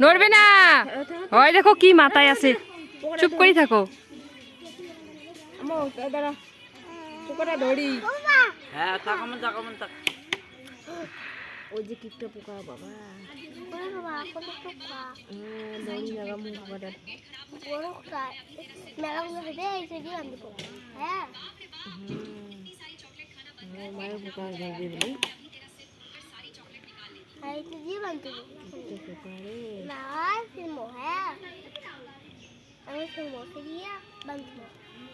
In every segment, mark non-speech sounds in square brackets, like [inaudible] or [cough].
নড়বে না। ওই দেখো কি মাথায় আছে। চুপ করে থাকো। হ্যাঁ ওই যে কিকটা পোকা বাবা। হ্যাঁ লাগামো পোকাটা হ্যাঁ মায়ের পোকা ধরবে বলে কিকটা পোকা রে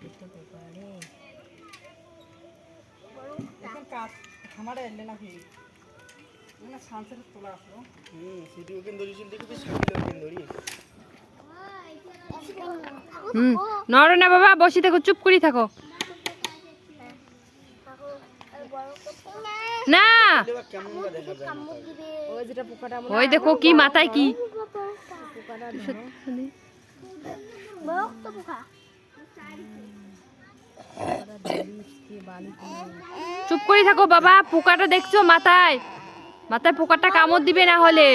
কিকটা পোকা রে হুম, সিটি ওখানে ধরেছিল দেখি তো সাইকেল ওখানে ধরি। হুম নড়ো না বাবা বসে থাকো চুপ করে থাকো না? ওই দেখো কি মাথায় কি। চুপ করে থাকো বাবা পোকাটা দেখছ মাথায়? মাথায় পোকাটা কামড় দিবে না হলে।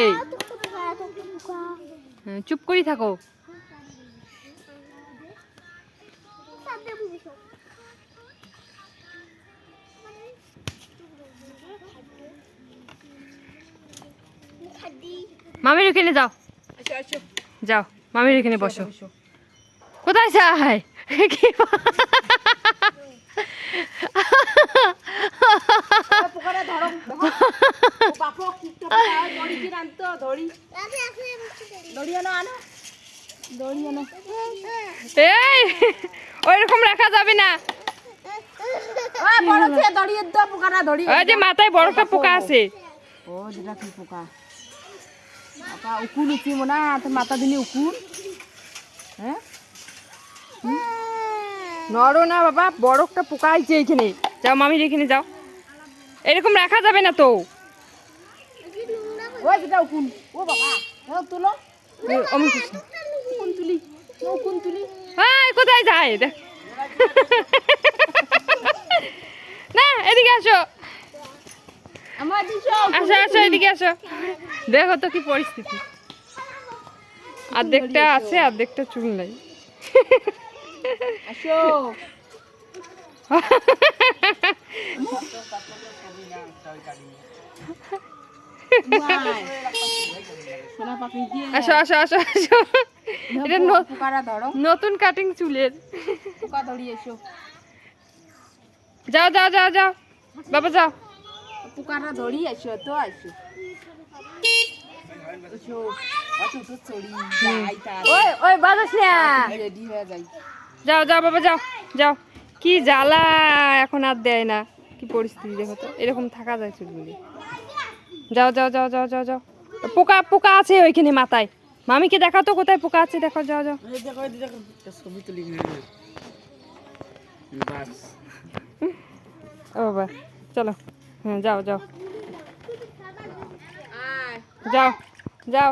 হ্যাঁ, চুপ করে থাকো। মামির ওখানে যাও। যাও মামির ওখানে বসো। কোথায় আনো এই ওইরকম রাখা যাবে না। মাথায় বড় একটা পোকা আছে। ও যেটা কি পোকা? বাবা উকুন উচিব না তোর মাথা দিলে উকুন। হ্যাঁ? নড়ো না বাবা বড় একটা পোকা আছে এখানে যাও মামির এখানে যাও। এরকম রাখা যাবে না তো। এই, কোথায় যায়? [laughs] না এদিকে আসো। আসো আসো এদিকে আসো। দেখো তো কি পরিস্থিতি। অর্ধেকটা আছে অর্ধেকটা চুল নাই। আসো। আসো আসো আসো আসো। এটা ধরো নতুন কাটিং চুলের। এসো। যাও যাও যাও যাও। বাবা যাও। পোকারা ধরি তো আসো যাও যাও বাবা যাও যাও। কি জ্বালা এখন আর দেয় না। কি পরিস্থিতি দেখো তো এরকম থাকা যায় চুলগুলি। যাও যাও যাও যাও যাও যাও। পোকা পোকা আছে ওইখানে মাথায়। মামিকে দেখাও তো কোথায় পোকা আছে দেখো যাও যাও। দেখো দেখো ও বাবা চলো। হ্যাঁ যাও যাও। যাও যাও।